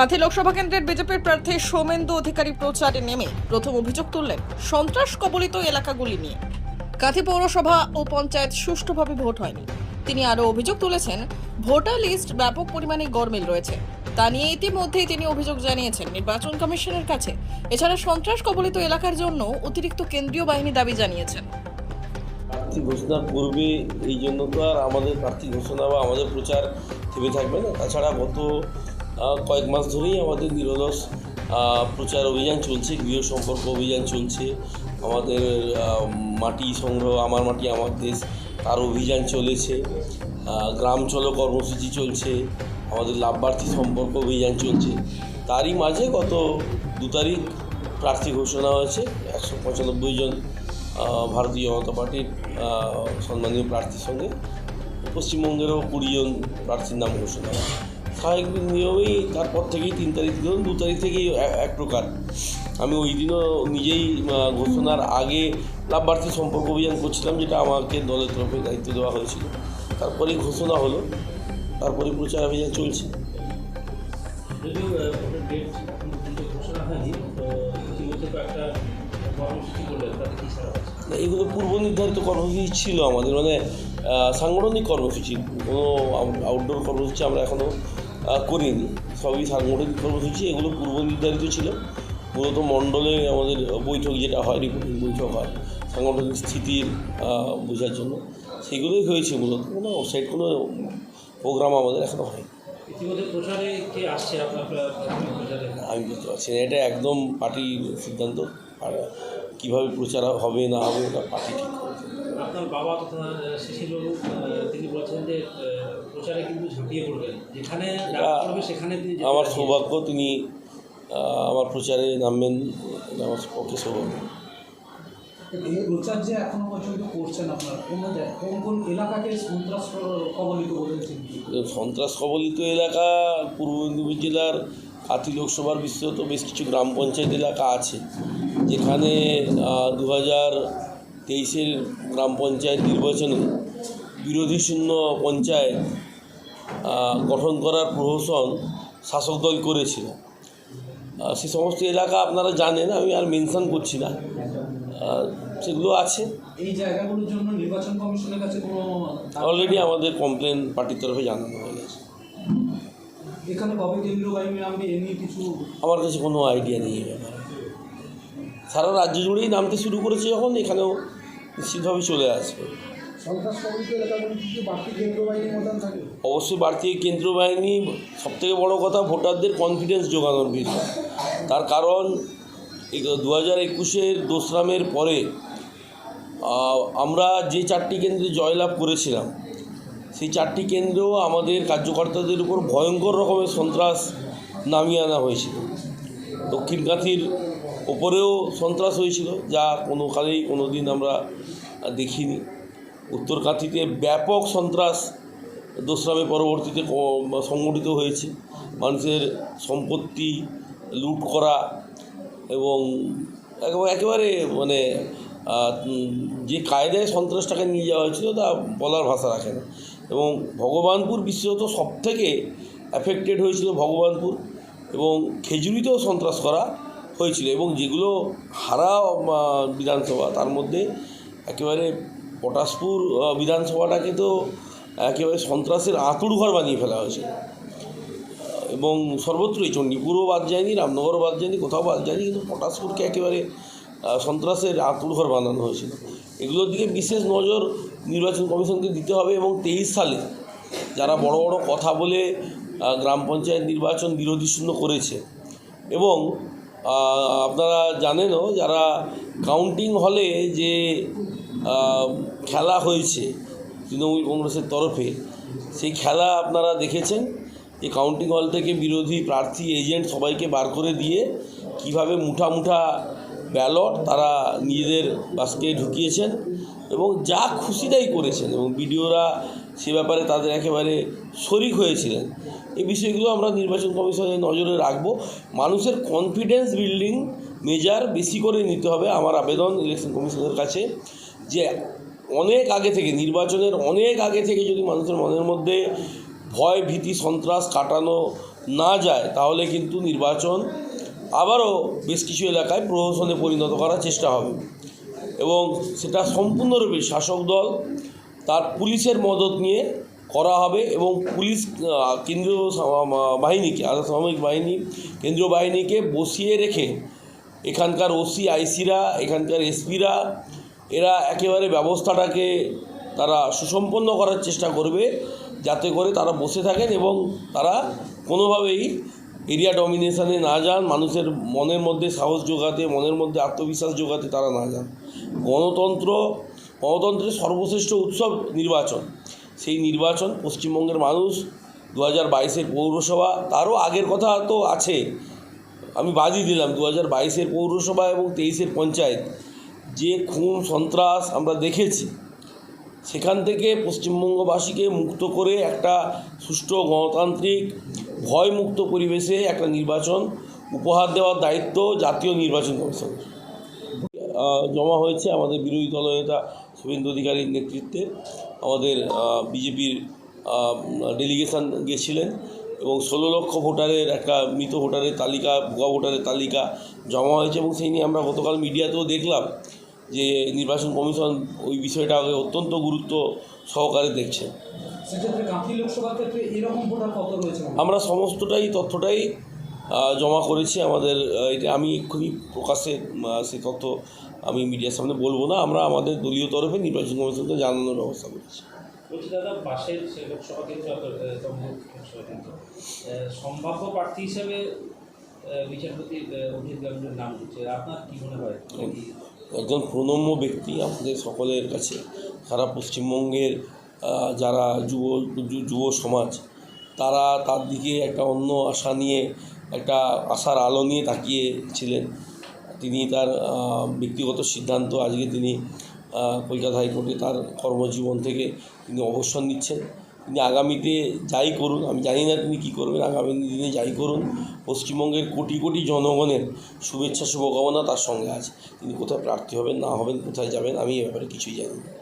কাঁথি লোকসভা কেন্দ্রের বিজেপির প্রার্থী সোমেন্দু অধিকারী প্রচারে নেমে প্রথম অভিযোগ তুললেন সন্ত্রাস কবলিত এলাকাগুলি নিয়ে। কাঁথি পৌরসভা ও পঞ্চায়েত সুষ্ঠুভাবে ভোট হয়নি। তিনি আরও অভিযোগ তুলেছেন, ভোটার লিস্ট ব্যাপক পরিমাণে গরমিল রয়েছে। তা নিয়ে ইতিমধ্যেই তিনি অভিযোগ জানিয়েছেন নির্বাচন কমিশনের কাছে। এছাড়া সন্ত্রাস কবলিত এলাকার জন্য অতিরিক্ত কেন্দ্রীয় বাহিনী দাবি জানিয়েছেন। প্রার্থী ঘোষণার পূর্বে এই জন্য তো আর আমাদের প্রার্থী ঘোষণা বা আমাদের প্রচার থেমে থাকবে না। তাছাড়া গত কয়েক মাস ধরেই আমাদের নিরলস প্রচার অভিযান চলছে, গৃহ সম্পর্ক অভিযান চলছে। আমাদের মাটি সংগ্রহ, আমার মাটি, আমার দেশ, তার অভিযান চলেছে। গ্রাম চলো কর্মসূচি চলছে, আমাদের লাভবার্থী সম্পর্ক অভিযান চলছে। তারই মাঝে গত দু তারিখ প্রার্থী ঘোষণা হয়েছে, একশো পঁচানব্বই জন ভারতীয় জনতা পার্টির সম্মানীয় প্রার্থীর সঙ্গে। পশ্চিমবঙ্গেরও কুড়ি জন প্রার্থীর নাম ঘোষণা হয় স্বাভাবিক নিয়মেই তারপর থেকেই তিন তারিখ ধরুন দু তারিখ থেকেই এক প্রকার। আমি ওই দিনও নিজেই ঘোষণার আগে লাভবার্থী সম্পর্ক অভিযান করছিলাম যেটা আমাকে দলের তরফে দায়িত্ব দেওয়া হয়েছিল। তারপরেই ঘোষণা হলো তারপরে প্রচার অভিযান চলছে। এগুলো পূর্ব নির্ধারিত কর্মসূচি ছিল আমাদের মানে সাংগঠনিক কর্মসূচি কোনো আউটডোর কর্মসূচি আমরা এখনও করিনি। সবই সাংগঠনিক কর্মসূচি এগুলো পূর্ব নির্ধারিত ছিল। মূলত মণ্ডলে আমাদের বৈঠক যেটা হয় রিপোর্টিং বৈঠক হয় সাংগঠনিক স্থিতির বোঝার জন্য। সেগুলোই হয়েছে মূলত। কোনো আউটসাইড কোনো প্রোগ্রাম আমাদের এখনও হয়নি। আমি বুঝতে পারছি না। এটা একদম পার্টির সিদ্ধান্ত। আর কীভাবে প্রচার হবে না হবে এটা পার্টি ঠিক করবে। আপনার বাবা তথা শিশিরবাবু তিনি বলছেন যে প্রচারে কিন্তু ঝাঁপিয়ে পড়বেন। যেখানে পড়বে সেখানে তিনি আমার সৌভাগ্য তিনি আমার প্রচারে নামবেন আমার পক্ষে সৌভাগ্য। এই প্রচার যে এখনও পর্যন্ত করছেন আপনারা কোন কোন কোন এলাকাকে সন্ত্রাস কবলিত বলেছেন সন্ত্রাস কবলিত এলাকা পূর্ব মেদিনীপুর জেলার কাতি লোকসভার বিস্তৃত বেশ কিছু গ্রাম পঞ্চায়েত এলাকা আছে যেখানে দু হাজার তেইশের গ্রাম পঞ্চায়েত নির্বাচনে বিরোধী শূন্য পঞ্চায়েত গঠন করার প্রহসন শাসক দল করেছিল। সে সমস্ত এলাকা আপনারা জানেন আমি আর মেনশন করছি না। সেগুলো আছে। এই জায়গাগুলোর জন্য নির্বাচন কমিশনের কাছে কোনো অলরেডি আমাদের কমপ্লেন পার্টির তরফে জানানো হয়ে গেছে এখানে কবে কেন্দ্রীয় বাহিনী নামবে এ নিয়ে কিছু আমার কাছে কোনো আইডিয়া নেই ব্যাপারে। সারা রাজ্য জুড়েই নামতে শুরু করেছে যখন এখানেও নিশ্চিতভাবে চলে আসবে। অবশ্যই বাড়তি কেন্দ্রীয় বাহিনী সবথেকে বড় কথা ভোটারদের কনফিডেন্স জোগানোর বিষয়। তার কারণ দু হাজার একুশের দোসরামের পরে আমরা যে চারটি কেন্দ্রে জয়লাভ করেছিলাম সেই চারটি কেন্দ্রেও আমাদের কার্যকর্তাদের উপর ভয়ঙ্কর রকমের সন্ত্রাস নামিয়ে আনা হয়েছিল। দক্ষিণ কাঁথির ওপরেও সন্ত্রাস হয়েছিল, যা কোনো কালেই কোনো দিন আমরা দেখিনি। উত্তর কাঁথিতে ব্যাপক সন্ত্রাস দোসরামে পরবর্তীতে সংগঠিত হয়েছে। মানুষের সম্পত্তি লুট করা এবং একেবারে মানে যে কায়দায় সন্ত্রাসটাকে নিয়ে যাওয়া হয়েছিল তা বলার ভাষা রাখে না। এবং ভগবানপুর বিশেষত সব থেকে অ্যাফেক্টেড হয়েছিল ভগবানপুর এবং খেজুরিতেও সন্ত্রাস করা হয়েছিল এবং যেগুলো হারা বিধানসভা, তার মধ্যে একেবারে পটাশপুর বিধানসভাটাকে তো একেবারে সন্ত্রাসের আঁতুড়ঘর বানিয়ে ফেলা হয়েছে। এবং সর্বত্রই চণ্ডীপুরও বাদ যায়নি, রামনগরও বাদ যায়নি, কোথাও বাদ যায়নি, কিন্তু পটাশপুরকে একেবারে সন্ত্রাসের আঁতুড়ঘর বানানো হয়েছিল। এগুলোর দিকে বিশেষ নজর নির্বাচন কমিশনকে দিতে হবে এবং তেইশ সালে যারা বড় বড় কথা বলে গ্রাম পঞ্চায়েত নির্বাচন বিরোধী শূন্য করেছে এবং আপনারা জানেনও, যারা কাউন্টিং হলে যে খেলা হয়েছে তৃণমূল কংগ্রেসের তরফে, সেই খেলা আপনারা দেখেছেন? যে কাউন্টিং হল থেকে বিরোধী প্রার্থী এজেন্ট সবাইকে বার করে দিয়ে কীভাবে মুঠা মুঠা ব্যালট তারা নিজেদের বাসকে ঢুকিয়েছেন। এবং যা খুশি তাই করেছেন এবং বিডিওরা সে ব্যাপারে তাদের একেবারে শরিক হয়েছিলেন। এই বিষয়গুলো আমরা নির্বাচন কমিশনের নজরে রাখব। মানুষের কনফিডেন্স বিল্ডিং মেজার বেশি করে নিতে হবে আমার আবেদন ইলেকশন কমিশনের কাছে যে অনেক আগে থেকে, নির্বাচনের অনেক আগে থেকে যদি মানুষের মনের মধ্যে ভয়, ভীতি, সন্ত্রাস কাটানো না যায়, তাহলে কিন্তু নির্বাচন আবারও বেশ কিছু এলাকায় প্রহসনে পরিণত করার চেষ্টা হবে। এবং সেটা সম্পূর্ণরূপে শাসক দল, তার পুলিশের মদত নিয়ে করা হবে এবং পুলিশ কেন্দ্রীয় বাহিনীকে সামরিক বাহিনী, কেন্দ্রীয় বাহিনীকে বসিয়ে রেখে এখানকার ওসি, আইসিরা, এখানকার এসপিরা, এরা একেবারে ব্যবস্থাটাকে তারা সুসম্পন্ন করার চেষ্টা করবে, যাতে করে তারা বসে থাকেন এবং তারা কোনোভাবেই এরিয়া ডমিনেশনে না যান, মানুষের মনের মধ্যে সাহস যোগাতে মনের মধ্যে আত্মবিশ্বাস যোগাতে তারা না যান। গণতন্ত্র, গণতন্ত্রের সর্বশ্রেষ্ঠ উৎসব নির্বাচন। সেই নির্বাচন পশ্চিমবঙ্গের মানুষ দু হাজার বাইশের পৌরসভা, তারও আগের কথা তো আছে। আমি বাদই দিলাম দু হাজার বাইশের পৌরসভা এবং তেইশের পঞ্চায়েত। যে খুন, সন্ত্রাস আমরা দেখেছি, সেখান থেকে পশ্চিমবঙ্গবাসীকে মুক্ত করে একটা সুষ্ঠু গণতান্ত্রিক ভয়মুক্ত পরিবেশে একটা নির্বাচন উপহার দেওয়ার দায়িত্ব জাতীয় নির্বাচন কমিশনের। জমা হয়েছে আমাদের বিরোধী দলনেতা শুভেন্দু অধিকারীর নেতৃত্বে। আমাদের বিজেপির ডেলিগেশন গিয়েছিলেন এবং ষোলো লক্ষ ভোটারের একটা মৃত ভোটারের তালিকা, ভুয়া ভোটারের তালিকা জমা হয়েছে এবং সেই নিয়ে আমরা গতকাল মিডিয়াতেও দেখলাম যে নির্বাচন কমিশন ওই বিষয়টাকে অত্যন্ত গুরুত্ব সহকারে দেখছে। আমরা সমস্তটাই তথ্যটাই জমা করেছি আমাদের এটা আমি এক্ষুনি প্রকাশ্যে সে তথ্য আমি মিডিয়ার সামনে বলব না। আমরা আমাদের দলীয় তরফে নির্বাচন কমিশনকে জানানোর ব্যবস্থা করেছি। বলছি দাদা পাশের সে লোকসভা কেন্দ্র অত- এ, তমলুক লোকসভা কেন্দ্র সম্ভাব্য প্রার্থী হিসেবে বিচারপতি অভিজিৎ গাঙ্গুলির নাম উঠছে আপনার কি মনে হয়? কি একজন প্রণম্য ব্যক্তি আমাদের সকলের কাছে, সারা পশ্চিমবঙ্গের যারা যুব যুব সমাজ, তারা তার দিকে একটা অন্য আশা নিয়ে, একটা আশার আলো নিয়ে তাকিয়েছিলেন। তিনি তার ব্যক্তিগত সিদ্ধান্ত আজকে তিনি কলকাতা হাইকোর্টে তার কর্মজীবন থেকে তিনি অবসর নিচ্ছেন। তিনি আগামীতে যাই করুন আমি জানি না তিনি কী করবেন, আগামী দিনে যাই করুন। পশ্চিমবঙ্গের কোটি কোটি জনগণের শুভেচ্ছা, শুভকামনা তার সঙ্গে আছে। তিনি কোথায় প্রার্থী হবেন, না হবেন, কোথায় যাবেন, আমি এ ব্যাপারে কিছুই জানি না।